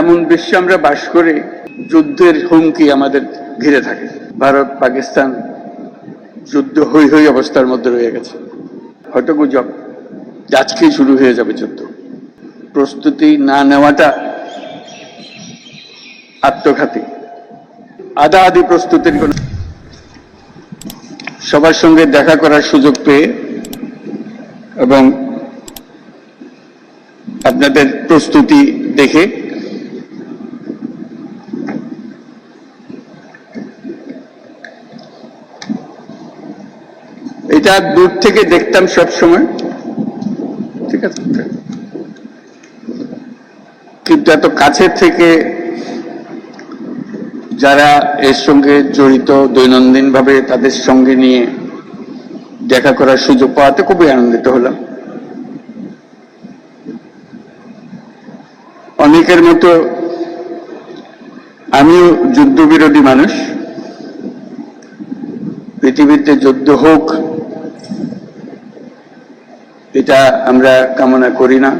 এমন বিশ্বে আমরা বাস করে যুদ্ধের হুমকি আমাদের ঘিরে থাকে। ভারত, পাকিস্তান যুদ্ধ হই হই অবস্থার মধ্যে রয়ে গেছে। হয়তো গুজব আজকেই শুরু হয়ে যাবে যুদ্ধ। প্রস্তুতি না নেওয়াটা আত্মঘাতী। আদা আদি প্রস্তুতির কোন সবার সঙ্গে দেখা করার সুযোগ পেয়ে এবং আপনাদের প্রস্তুতি দেখে এটা দূর থেকে দেখতাম সব সময় ঠিক আছে? কিন্তু এত কাছের থেকে যারা এর সঙ্গে জড়িত দৈনন্দিন ভাবে তাদের সঙ্গে নিয়ে দেখা করার সুযোগ পাওয়াতে খুবই আনন্দিত হলাম। অনেকের মতো আমিও যুদ্ধবিরোধী মানুষ। পৃথিবীতে যুদ্ধ হোক এটা আমরা কামনা করি না।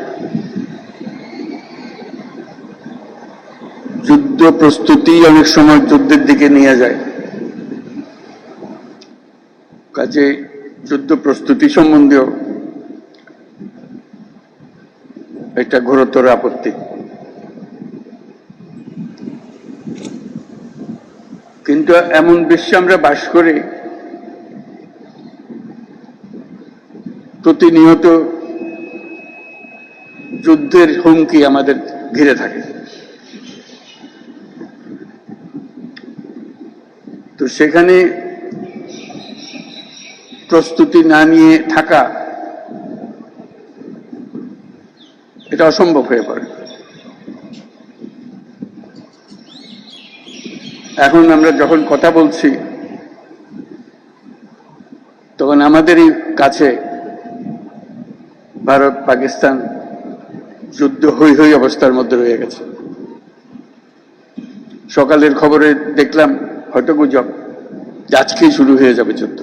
যুদ্ধ প্রস্তুতি অনেক সময় যুদ্ধের দিকে নিয়ে যায়। কাজে যুদ্ধ প্রস্তুতি সম্বন্ধেও একটা ঘোরতর আপত্তি। কিন্তু এমন বিশ্বে আমরা বাস করে প্রতিনিয়ত যুদ্ধের হুমকি আমাদের ঘিরে থাকে। তো সেখানে প্রস্তুতি না নিয়ে থাকা এটা অসম্ভব হয়ে পড়ে। এখন আমরা যখন কথা বলছি, তখন আমাদেরই কাছে ভারত, পাকিস্তান যুদ্ধ হই হই অবস্থার মধ্যে রয়ে গেছে। সকালের খবরে দেখলাম, হয়তো গুজব, আজকেই শুরু হয়ে যাবে যুদ্ধ।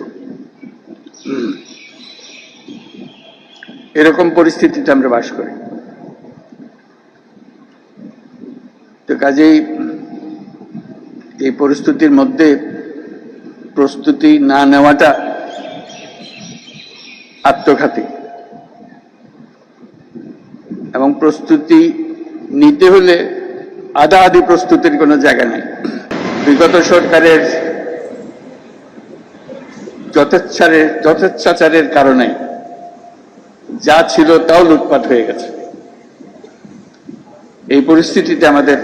এরকম পরিস্থিতিতে আমরা বাস করি। তো কাজেই এই পরিস্থিতির মধ্যে প্রস্তুতি না নেওয়াটা আত্মঘাতী। এবং প্রস্তুতি নিতে হলে আধা আদি প্রস্তুতির কোনো জায়গা নেই। বিগত সরকারের যথেচ্ছারের, যথেচ্ছাচারের কারণে যা ছিল তাও লুটপাট হয়ে গেছে। এই পরিস্থিতিতে আমাদের